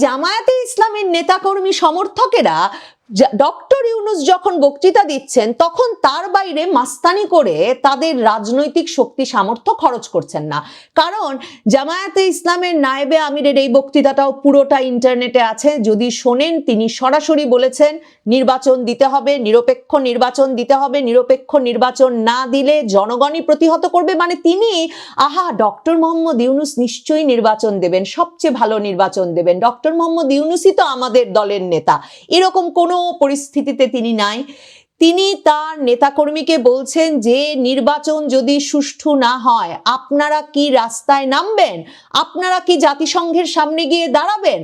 জামায়াতে ইসলামের নেতাকর্মী সমর্থকেরা ডক্টর ইউনুস যখন বক্তৃতা দিচ্ছেন, তখন তার বাইরে মাস্তানি করে তাদের রাজনৈতিক শক্তি, সামর্থ্য খরচ করছেন না। কারণ জামায়াতে ইসলামের নায়েবে আমিরের এই বক্তৃতাটাও পুরোটা ইন্টারনেটে আছে। যদি শোনেন, তিনি সরাসরি বলেছেন, নির্বাচন দিতে হবে, নিরপেক্ষ নির্বাচন দিতে হবে, নিরপেক্ষ নির্বাচন না দিলে জনগণই প্রতিহত করবে। মানে তিনি, আহা, ডক্টর মোহাম্মদ ইউনুস নিশ্চয়ই নির্বাচন দেবেন, সবচেয়ে ভালো নির্বাচন দেবেন। ডক্টর মোহাম্মদ ইউনুসই তো আমাদের দলের নেতা। এরকম কোনো পরিস্থিতিতে তিনি নাই। তিনি তার নেতাকর্মীকে বলছেন যে, নির্বাচন যদি সুষ্ঠু না হয়, আপনারা কি রাস্তায় নামবেন? আপনারা কি জাতিসংঘের সামনে গিয়ে দাঁড়াবেন?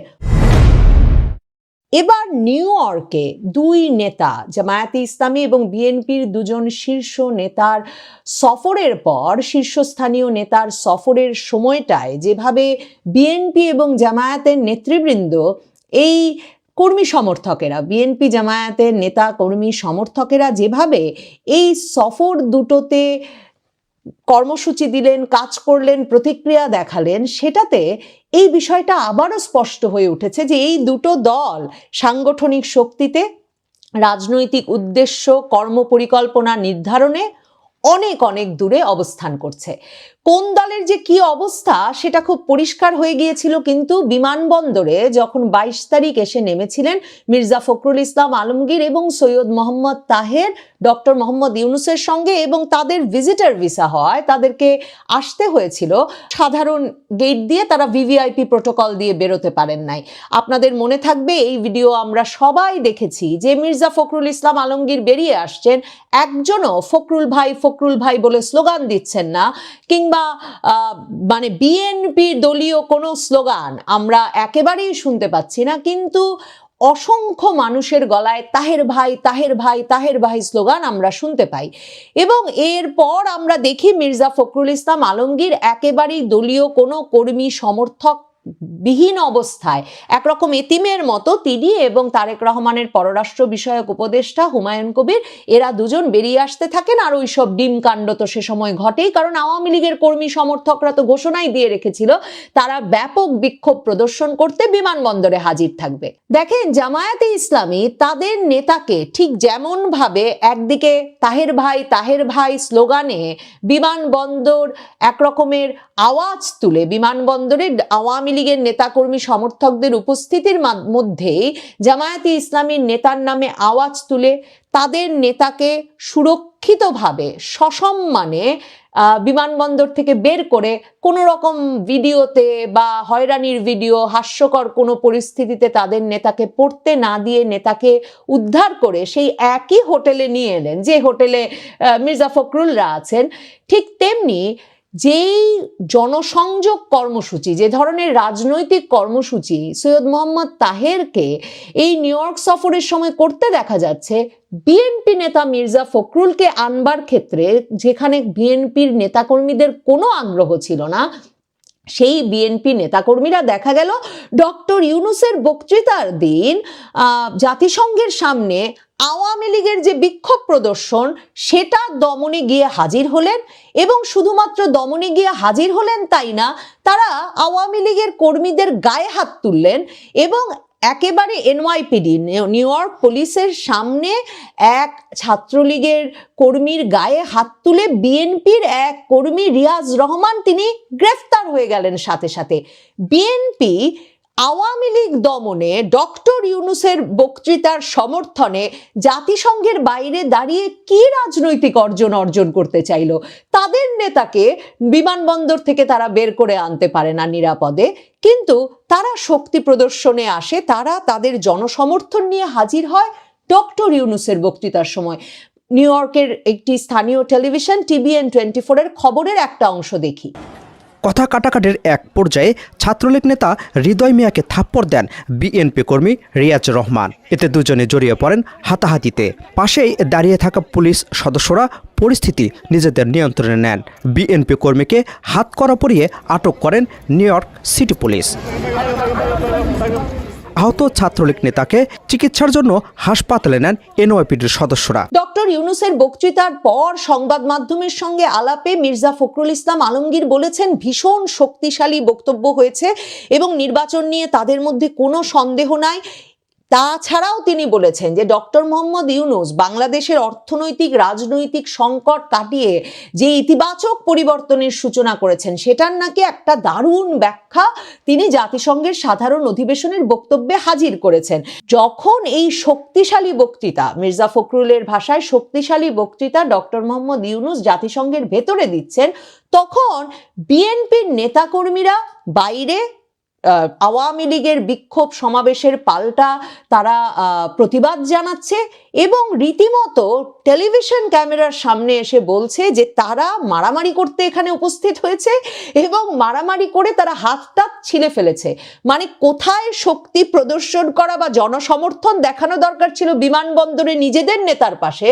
এবার নিউ ইয়র্কে দুই নেতা, জামায়াতে ইসলামী এবং বিএনপির দুজন শীর্ষ নেতার সফরের পর, শীর্ষস্থানীয় নেতার সফরের সময়টায় যেভাবে বিএনপি এবং জামায়াতের নেতৃবৃন্দ এই কর্মী সমর্থকেরা বিএনপি জামায়াতের নেতা, কর্মী সমর্থকেরা যেভাবে এই সফর দুটোতে কর্মসূচি দিলেন, কাজ করলেন, প্রতিক্রিয়া দেখালেন, সেটাতে এই বিষয়টা আবারও স্পষ্ট হয়ে উঠেছে যে এই দুটো দল সাংগঠনিক শক্তিতে, রাজনৈতিক উদ্দেশ্য, কর্মপরিকল্পনা নির্ধারণে অনেক অনেক দূরে অবস্থান করছে। কোন দলের যে কি অবস্থা সেটা খুব পরিষ্কার হয়ে গিয়েছিল কিন্তু বিমানবন্দরে যখন বাইশ তারিখ এসে নেমেছিলেন মির্জা ফখরুল ইসলাম আলমগীর এবং সৈয়দ মোহাম্মদ তাহের, ডক্টর মোহাম্মদ ইউনুসের সঙ্গে এবং তাদের ভিজিটার ভিসা হওয়ায় তাদেরকে আসতে হয়েছিল। সাধারণ গেট দিয়ে তারা ভিভিআইপি প্রোটোকল দিয়ে বেরোতে পারেন নাই। আপনাদের মনে থাকবে এই ভিডিও আমরা সবাই দেখেছি যে মির্জা ফখরুল ইসলাম আলমগীর বেরিয়ে আসছেন। একজনও ফখরুল ভাই ফখরুল ভাই বলে স্লোগান দিচ্ছেন না। কিংবা আহ, মানে বিএনপির দলীয় কোনো স্লোগান আমরা একেবারেই শুনতে পাচ্ছি না কিন্তু অসংখ্য মানুষের গলায় তাহের ভাই তাহের ভাই তাহের ভাই স্লোগান আমরা শুনতে পাই। এবং এরপর আমরা দেখি মির্জা ফখরুল ইসলাম আলমগীর একেবারেই দলীয় কোনো কর্মী সমর্থক বিহীন অবস্থায়। একরকম এতিমের মতো তিনি এবং তারেক রহমানের পররাষ্ট্র বিষয়ক উপদেষ্টা হুমায়ুন কবির, এরা দুজন বেরিয়ে আসতে থাকেন আর ওই সব ডিম কাণ্ড তো সে সময় ঘটেই, কারণ আওয়ামী লীগের কর্মী সমর্থকরা তো ঘোষণাই দিয়ে রেখেছিল, তারা ব্যাপক বিক্ষোভ প্রদর্শন করতে বিমানবন্দরে হাজির থাকবে। দেখেন, জামায়াতে ইসলামী তাদের নেতাকে ঠিক যেমন ভাবে একদিকে তাহের ভাই তাহের ভাই স্লোগানে বিমানবন্দর একরকমের আওয়াজ তুলে বিমানবন্দরে আওয়ামী লীগের নেতাকর্মী সমর্থকদের উপস্থিতির মা- মধ্যেই জামায়াতে ইসলামীর নেতার নামে আওয়াজ তুলে তাদের নেতাকে সুরক্ষিতভাবে, সসম্মানে বিমানবন্দর থেকে বের করে কোনো রকম ভিডিওতে বা হয়রানির ভিডিও, হাস্যকর কোনো পরিস্থিতিতে তাদের নেতাকে পড়তে না দিয়ে নেতাকে উদ্ধার করে সেই একই হোটেলে নিয়ে এলেন। যে হোটেলে মির্জা ফখরুলরা আছেন, ঠিক তেমনি যেই জনসংযোগ কর্মসূচি, যে ধরনের রাজনৈতিক কর্মসূচি সৈয়দ মোহাম্মদ তাহেরকে এই নিউ ইয়র্ক সফরের সময় করতে দেখা যাচ্ছে, বিএনপি নেতা মির্জা ফখরুলকে আনবার ক্ষেত্রে যেখানে বিএনপির নেতাকর্মীদের কোনো আগ্রহ ছিল না, সেই বিএনপি নেতাকর্মীরা দেখা গেল ডক্টর ইউনুসের বক্তৃতার দিন জাতিসংঘের সামনে আওয়ামী লীগের যে বিক্ষোভ প্রদর্শন, সেটা দমনে গিয়ে হাজির হলেন এবং শুধুমাত্র দমনে গিয়ে হাজির হলেন তাই না, তারা আওয়ামী লীগের কর্মীদের গায়ে হাত তুললেন এবং একেবারে এনওয়াইপিডি নিউ ইয়র্ক পুলিশের সামনে এক ছাত্রলীগের কর্মীর গায়ে হাত তুলে বিএনপির এক কর্মী রিয়াজ রহমান তিনি গ্রেফতার হয়ে গেলেন সাথে সাথে। বিএনপি আওয়ামী লীগ দমনে ডক্টর ইউনুসের বক্তৃতার সমর্থনে জাতিসংঘের বাইরে দাঁড়িয়ে কি রাজনৈতিক অর্জন অর্জন করতে চাইল? তাদের নেতাকে বিমানবন্দর থেকে তারা বের করে আনতে পারে না নিরাপদে। কিন্তু তারা শক্তি প্রদর্শনে আসে, তারা তাদের জনসমর্থন নিয়ে হাজির হয় ডক্টর ইউনুসের বক্তৃতার সময়। নিউ ইয়র্কের একটি স্থানীয় টেলিভিশন, টিভিএন টোয়েন্টি ফোরের খবরের একটা অংশ দেখি। কথা কাটাকাটির এক পর্যায়ে ছাত্রলীগ নেতা হৃদয় মিয়াকে থাপ্পড় দেন বিএনপি কর্মী রিয়াজ রহমান। এতে দুজনে জড়িয়ে পড়েন হাতাহাতিতে। পাশেই দাঁড়িয়ে থাকা পুলিশ সদস্যরা পরিস্থিতি নিজেদের নিয়ন্ত্রণে নেন। বিএনপি কর্মীকে হাত করা পরিয়ে আটক করেন নিউ ইয়র্ক সিটি পুলিশ। আহত ছাত্রলীগ নেতাকে চিকিৎসার জন্য হাসপাতালে নেন এনওয়াইপিডির সদস্যরা। ডক্টর ইউনুসের বক্তৃতার পর সংবাদ মাধ্যমের সঙ্গে আলাপে মির্জা ফখরুল ইসলাম আলমগীর বলেছেন, ভীষণ শক্তিশালী বক্তব্য হয়েছে এবং নির্বাচন নিয়ে তাদের মধ্যে কোনো সন্দেহ নাই। তাছাড়াও তিনি বলেছেন যে ডক্টর মোহাম্মদ ইউনুস বাংলাদেশের অর্থনৈতিক, রাজনৈতিক সংকট কাটিয়ে যে ইতিবাচক পরিবর্তনের সূচনা করেছেন, সেটার নাকি একটা দারুণ ব্যাখ্যা তিনি জাতিসংঘের সাধারণ অধিবেশনের বক্তব্যে হাজির করেছেন। যখন এই শক্তিশালী বক্তৃতা, মির্জা ফখরুলের ভাষায় শক্তিশালী বক্তৃতা ডক্টর মোহাম্মদ ইউনুস জাতিসংঘের ভেতরে দিচ্ছেন, তখন বিএনপির নেতাকর্মীরা বাইরে আওয়ামী লীগের বিক্ষোভ সমাবেশের পাল্টা তারা প্রতিবাদ জানাচ্ছে এবং রীতিমতো টেলিভিশন ক্যামেরার সামনে এসে বলছে যে তারা মারামারি করতে এখানে উপস্থিত হয়েছে এবং মারামারি করে তারা হাতটা ছিলে ফেলেছে। মানে কোথায় শক্তি প্রদর্শন করা বা জনসমর্থন দেখানো দরকার ছিল বিমানবন্দরে নিজেদের নেতার পাশে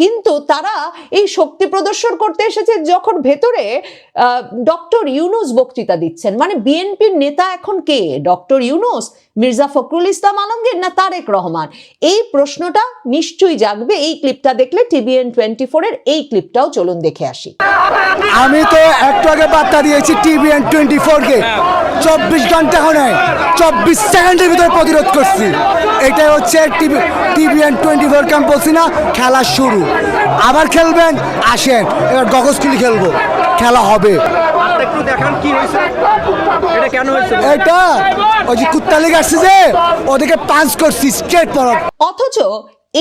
কিন্তু তারা এই শক্তি প্রদর্শন করতে এসেছে যখন ভেতরে ডক্টর ইউনুস বক্তৃতা দিচ্ছেন। মানে বিএনপির নেতা এখন কে? ডক্টর ইউনুস? মির্জা ফখরুল ইসলাম আলমগীর না তারেক রহমান? এই প্রশ্নটা নিশ্চয়ই জাগবে। এই ক্লিপটা দেখলে টিভিএন টোয়েন্টি ফোরের এই ক্লিপটাও চলুন দেখে আসি। আমি তো একটু আগে বার্তা দিয়েছি টিভিএন টোয়েন্টি ফোরকে চব্বিশ ঘণ্টা হয় চব্বিশ সেকেন্ডের ভিতরে প্রতিরোধ করছি। এটাই হচ্ছে TV, TVN twenty four camp বলছি না, খেলা শুরু। আবার খেলবেন, আসেন, এবার গগজ খুলি খেলব। খেলা হবে। একটু দেখান কি হয়েছে। এটা কেন হয়েছে? এটা ওই যে কুত্তালি আসছে যে ওদেরকে পাঞ্চ করছি স্ট্রেট পরক অথচ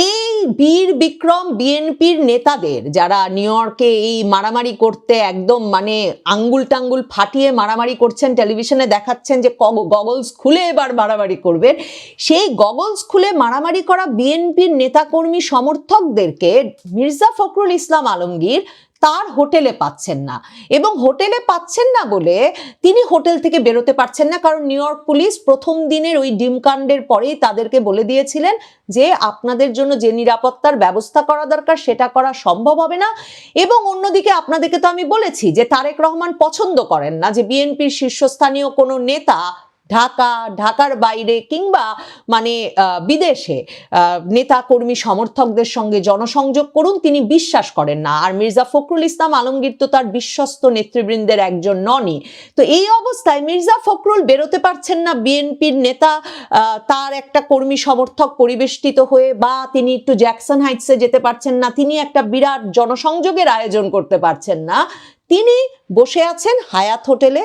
এই বীর বিক্রম বিএনপির নেতাদের যারা নিউ ইয়র্কে এই মারামারি করতে একদম মানে আঙ্গুল টাঙ্গুল ফাটিয়ে মারামারি করছেন টেলিভিশনে দেখাচ্ছেন যে গগলস খুলে এবার মারামারি করবেন সেই গগলস খুলে মারামারি করা বিএনপির নেতাকর্মী সমর্থকদেরকে মির্জা ফখরুল ইসলাম আলমগীর তার হোটেলে পাচ্ছেন না। এবং হোটেলে পাচ্ছেন না বলে তিনি হোটেল থেকে বেরোতে পারছেন না, কারণ নিউ ইয়র্ক পুলিশ প্রথম দিনের ওই ডিমকাণ্ডের পরেই তাদেরকে বলে দিয়েছিলেন যে আপনাদের জন্য যে নিরাপত্তার ব্যবস্থা করা দরকার সেটা করা সম্ভব হবে না। এবং অন্যদিকে আপনাদেরকে তো আমি বলেছি যে তারেক রহমান পছন্দ করেন না, যে বিএনপির শীর্ষস্থানীয় কোনো নেতা ঢাকা, ঢাকার বাইরে কিংবা মানে বিদেশে নেতা কর্মী সমর্থকদের সঙ্গে জনসংযোগ করুন, তিনি বিশ্বাস করেন না। আর মির্জা ফখরুল ইসলাম আলমগীর তো তার বিশ্বস্ত নেতৃবৃন্দের একজন ননই তো এই অবস্থায় মির্জা ফখরুল বেরোতে পারছেন না বিএনপির নেতা তার একটা কর্মী সমর্থক পরিবেষ্টিত হয়ে বা তিনি একটু জ্যাকসন হাইটসে যেতে পারছেন না, তিনি একটা বিরাট জনসংযোগের আয়োজন করতে পারছেন না। তিনি বসে আছেন হায়াত হোটেলে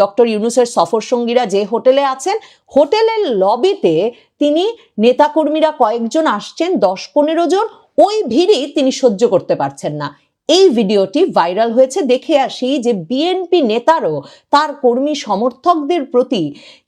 ডক্টর ইউনুসের সফর সঙ্গীরা যে হোটেলে আছেন, হোটেলের লবিতে তিনি নেতাকর্মীরা কয়েকজন আসছেন, দশ পনেরো জন। ওই ভিড়ই তিনি সহ্য করতে পারছেন না। এই ভিডিওটি ভাইরাল হয়েছে, দেখে আসি যে বিএনপি নেতারও, তার কর্মী সমর্থকদের প্রতি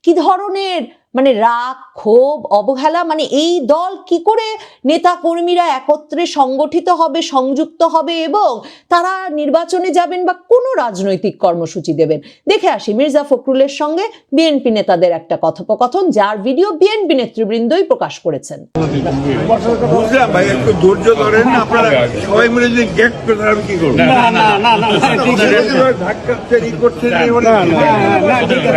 কি ধরনের মানে রাগ ক্ষোভ অবহেলা মানে এই দল কি করে নেতা কর্মীরা একত্রে সংগঠিত হবে সংযুক্ত হবে এবং তারা নির্বাচনে যাবেন বা কোনো রাজনৈতিক কর্মসূচি দেবেন দেখে আসি মির্জা ফখরুলের সঙ্গে বিএনপি নেতাদের একটা কথোপকথন যার ভিডিও বিএনপি নেতৃবৃন্দই প্রকাশ করেছেন বুঝলাম ভাই একটু ধৈর্য ধরেন আপনারা সবাই মিলে যদি গেট করে আমি কি করব ধাক্কা করছেন এই বলে এক জায়গায়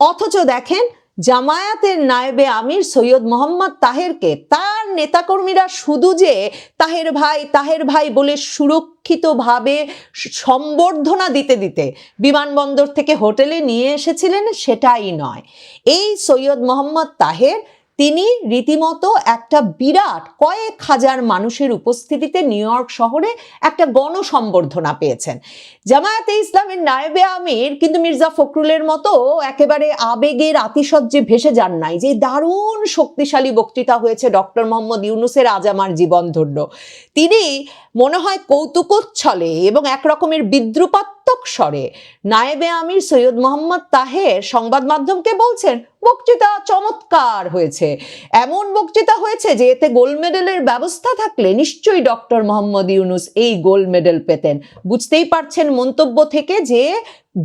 অথচ দেখেন জামায়াতের নায়েবে আমির সৈয়দ মোহাম্মদ তাহেরকে তার নেতাকর্মীরা শুধু যে তাহের ভাই তাহের ভাই বলে সুরক্ষিতভাবে সম্বর্ধনা দিতে দিতে বিমানবন্দর থেকে হোটেলে নিয়ে এসেছিলেন সেটাই নয়। এই সৈয়দ মোহাম্মদ তাহের তিনি রীতিমতো একটা বিরাট কয়েক হাজার মানুষের উপস্থিতিতে নিউ ইয়র্ক শহরে একটা গণসম্বর্ধনা পেয়েছেন। জামায়াতে ইসলামের নায়েবে আমির কিন্তু মির্জা ফখরুলের মতো একেবারে আবেগের আতিশয্যে ভেসে যান নাই, যে দারুণ শক্তিশালী বক্তৃতা হয়েছে ডক্টর মোহাম্মদ ইউনুসের আজ আমার জীবন ধন্য। তিনি মনে হয় কৌতুকোচ্ছলে এবং এক রকমের বিদ্রুপাত্মক স্বরে নায়েবে আমির সৈয়দ মোহাম্মদ তাহের সংবাদ মাধ্যমকে বলছেন বক্তৃতা চমৎকার হয়েছে। এমন বক্তৃতা হয়েছে যে এতে গোল্ড মেডেলের ব্যবস্থা থাকলে নিশ্চয়ই ডক্টর মোহাম্মদ ইউনুস এই গোল্ড মেডেল পেতেন। বুঝতেই পারছেন মন্তব্য থেকে যে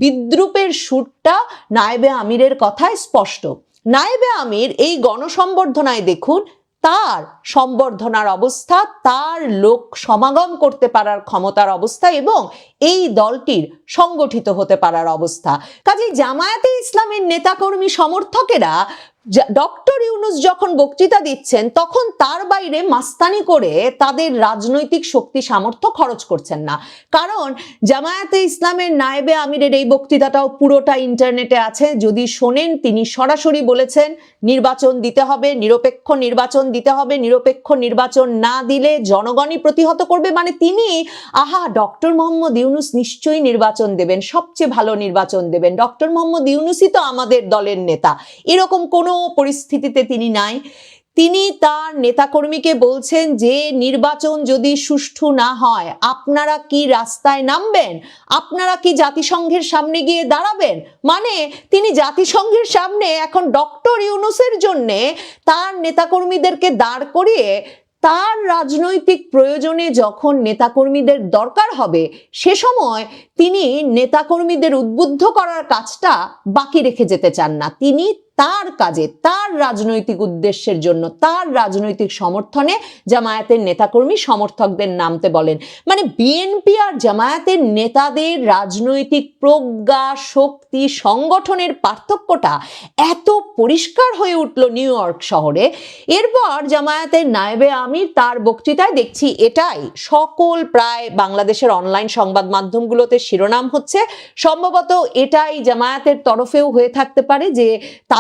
বিদ্রুপের সুরটা নায়েবে আমিরের কথায় স্পষ্ট। নায়েবে আমির এই গণসম্বর্ধনায় দেখুন তার সম্বর্ধনার অবস্থা, তার লোক সমাগম করতে পারার ক্ষমতার অবস্থা এবং এই দলটির সংগঠিত হতে পারার অবস্থা। কাজে জামায়াতে ইসলামের নেতাকর্মী সমর্থকেরা ডক্টর ইউনুস যখন বক্তৃতা দিচ্ছেন, তখন তার বাইরে মাস্তানি করে তাদের রাজনৈতিক শক্তি, সামর্থ্য খরচ করছেন না। কারণ জামায়াতে ইসলামের নায়েবে আমিরের এই বক্তৃতাটাও পুরোটা ইন্টারনেটে আছে। যদি শোনেন, তিনি সরাসরি বলেছেন, নির্বাচন দিতে হবে, নিরপেক্ষ নির্বাচন দিতে হবে, নিরপেক্ষ নির্বাচন না দিলে জনগণই প্রতিহত করবে। মানে তিনি, আহা, ডক্টর মোহাম্মদ ইউনুস নিশ্চয়ই নির্বাচন দেবেন, সবচেয়ে ভালো নির্বাচন দেবেন। ডক্টর মোহাম্মদ ইউনুসই তো আমাদের দলের নেতা। এরকম কোনো পরিস্থিতিতে তিনি নাই। তিনি তার নেতাকর্মীকে বলছেন যে, নির্বাচন যদি সুষ্ঠু না হয়, আপনারা কি রাস্তায় নামবেন? আপনারা কি জাতিসংঘের সামনে গিয়ে দাঁড়াবেন? মানে তিনি জাতিসংঘের সামনে এখন ডক্টর ইউনুসের জন্যে তার নেতাকর্মীদেরকে দাঁড় করিয়ে তার রাজনৈতিক প্রয়োজনে যখন নেতাকর্মীদের দরকার হবে, সে সময় তিনি নেতাকর্মীদের উদ্বুদ্ধ করার কাজটা বাকি রেখে যেতে চান না। তিনি তার কাজে, তার রাজনৈতিক উদ্দেশ্যের জন্য, তার রাজনৈতিক সমর্থনে জামায়াতের নেতাকর্মী সমর্থকদের নামতে বলেন। মানে বিএনপি আর জামায়াতের নেতাদের রাজনৈতিক প্রজ্ঞা, শক্তি, সংগঠনের পার্থক্যটা এত পরিষ্কার হয়ে উঠল নিউ ইয়র্ক শহরে। এরপর জামায়াতের নায়েবে আমির তার বক্তৃতায় দেখছি এটাই। সকল প্রায় বাংলাদেশের অনলাইন সংবাদ মাধ্যমগুলোতে শিরোনাম হচ্ছে। সম্ভবত এটাই জামায়াতের তরফেও হয়ে থাকতে পারে যে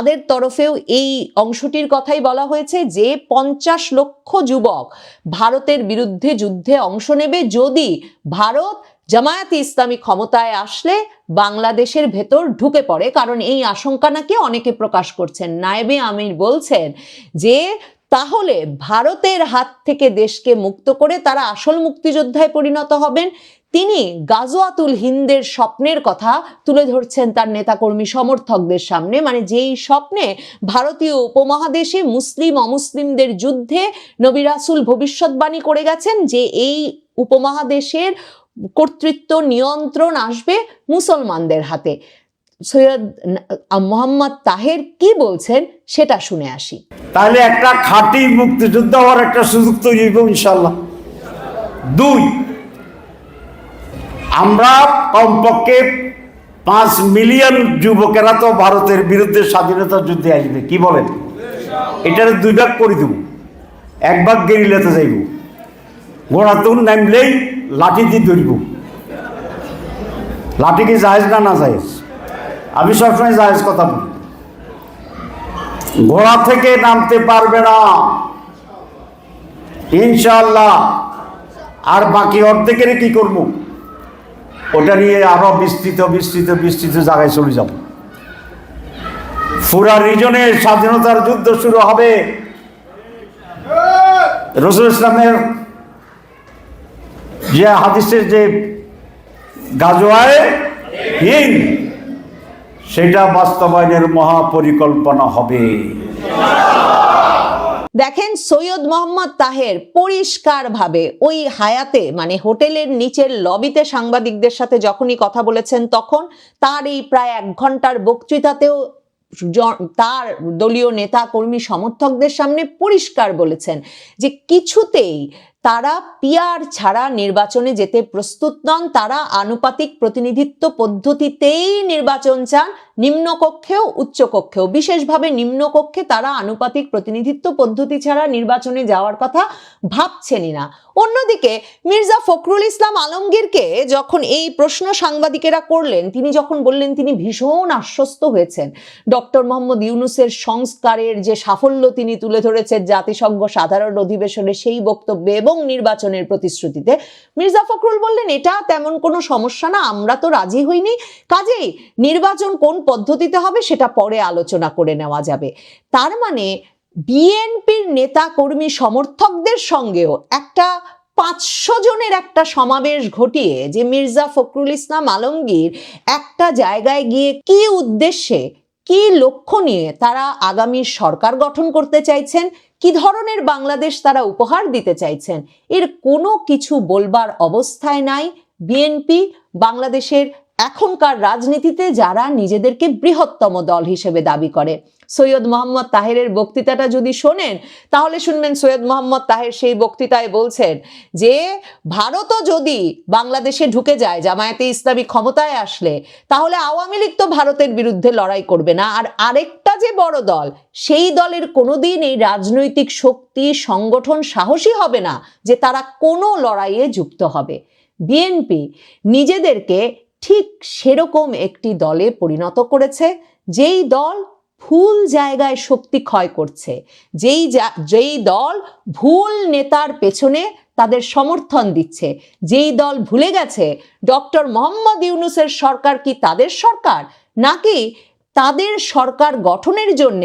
তাদের তরফেও এই অংশটির কথাই বলা হয়েছে যে পঞ্চাশ লক্ষ যুবক ভারতের বিরুদ্ধে যুদ্ধে অংশ নেবে যদি ভারত জামায়াতে ইসলামী ক্ষমতায় আসলে বাংলাদেশের ভেতর ঢুকে পড়ে। কারণ এই আশঙ্কা নাকি অনেকে প্রকাশ করছেন। নায়েবে আমির বলছেন যে তাহলে ভারতের হাত থেকে দেশকে মুক্ত করে তারা আসল মুক্তিযোদ্ধায় পরিণত হবেন। তিনি গাজোয়াতুল হিন্দের স্বপ্নের কথা তুলে ধরছেন তার নেতাকর্মী সমর্থকদের সামনে। মানে যেই স্বপ্নে ভারতীয় উপমহাদেশে মুসলিম, অমুসলিমদের যুদ্ধে নবী রাসূল ভবিষ্যৎবাণী করে গেছেন যে এই উপমহাদেশের কর্তৃত্ব, নিয়ন্ত্রণ আসবে মুসলমানদের হাতে। সৈয়দ মোহাম্মদ তাহের কি বলছেন সেটা শুনে আসি। তাহলে একটা খাঁটি মুক্তিযুদ্ধ হওয়ার একটা সুযোগ তৈরি হইব ইনশাল্লাহ দুই আমরা কমপক্ষে পাঁচ মিলিয়ন যুবকেরা তো ভারতের বিরুদ্ধে স্বাধীনতা যুদ্ধে আসবে, কি বলেন? এটার দুই ভাগ করে দেব। এক ভাগ গেরিলাতে যাইব। গোড়াতুন নামলেই লাঠি দিয়ে ধরব। লাঠি কি জাহেজ না না জাহেজ আমি সবসময় জাহেজ কথা বলি। ঘোড়া থেকে নামতে পারবে না। ইনশাল্লাহ আর বাকি অর্ধেকের কি করব? ওটা নিয়ে আরও বিস্তৃত বিস্তৃত বিস্তৃত জায়গায় চলে যাব। ফুরা রিজনে স্বাধীনতার যুদ্ধ শুরু হবে। রসুল ইসলামের যে হাদিসের যে গাজোয়ায় সেটা বাস্তবায়নের মহাপরিকল্পনা হবে। দেখেন সৈয়দ মোহাম্মদ তাহের পরিষ্কারভাবে ওই হায়াতে মানে হোটেলের নিচের লবিতে সাংবাদিকদের সাথে যখনই কথা বলেছেন তখন তার এই প্রায় এক ঘণ্টার বক্তৃতাতেও তার দলীয় নেতা, কর্মী, সমর্থকদের সামনে পরিষ্কার বলেছেন যে কিছুতেই তারা পিয়ার ছাড়া নির্বাচনে যেতে প্রস্তুত নন, তারা আনুপাতিক প্রতিনিধিত্ব পদ্ধতিতেই নির্বাচন চান, নিম্নকক্ষেও উচ্চকক্ষেও। বিশেষভাবে নিম্নকক্ষে তারা আনুপাতিক প্রতিনিধিত্ব পদ্ধতি ছাড়া নির্বাচনে যাওয়ার কথা ভাবছেনই না। অন্যদিকে মির্জা ফখরুল ইসলাম আলমগীরকে যখন এই প্রশ্ন সাংবাদিকেরা করলেন, তিনি যখন বললেন, তিনি ভীষণ আশ্বস্ত হয়েছেন। ডক্টর মোহাম্মদ ইউনুসের সংস্কারের যে সাফল্য তিনি তুলে ধরেছেন জাতিসংঘ সাধারণ অধিবেশনে সেই বক্তব্যে এবং নির্বাচনের প্রতিশ্রুতিতে। মির্জা ফখরুল বললেন, এটা তেমন কোনো সমস্যা না, আমরা তো রাজি হইনি। কাজেই নির্বাচন কোন পদ্ধতিতে হবে সেটা পরে আলোচনা করে নেওয়া যাবে। তার মানে বিএনপির নেতা কর্মী সমর্থকদের সঙ্গেও একটা পাঁচশো জনের একটা সমাবেশ ঘটিয়ে যে মির্জা ফখরুল ইসলাম আলমগীর একটা জায়গায় গিয়ে কি উদ্দেশ্যে, কি লক্ষ্য নিয়ে তারা আগামী সরকার গঠন করতে চাইছেন কি ধরনের বাংলাদেশ তারা উপহার দিতে চাইছেন? এর কোনো কিছু বলবার অবস্থায় নাই। বিএনপি বাংলাদেশের এখনকার রাজনীতিতে যারা নিজেদেরকে বৃহত্তম দল হিসেবে দাবি করে সৈয়দ মোহাম্মদ তাহেরের বক্তৃতাটা যদি শোনেন, তাহলে শুনবেন সৈয়দ মোহাম্মদ তাহের সেই বক্তৃতায় বলছেন যে, ভারতও যদি বাংলাদেশে ঢুকে যায়, জামায়াতে ইসলামী ক্ষমতায় আসলে, তাহলে আওয়ামী লীগ তো ভারতের বিরুদ্ধে লড়াই করবে না। আর আরেকটা যে বড় দল, সেই দলের কোনোদিন এই রাজনৈতিক শক্তি, সংগঠন সাহসী হবে না যে তারা কোনো লড়াইয়ে যুক্ত হবে। বিএনপি নিজেদেরকে ঠিক সেরকম একটি দলে পরিণত করেছে, যেই দল ভুল জায়গায় শক্তি ক্ষয় করছে। যেই যেই দল ভুল নেতার পেছনে তাদের সমর্থন দিচ্ছে, যেই দল ভুলে গেছে, ডক্টর মোহাম্মদ ইউনুসের সরকার কি তাদের সরকার? নাকি তাদের সরকার গঠনের জন্য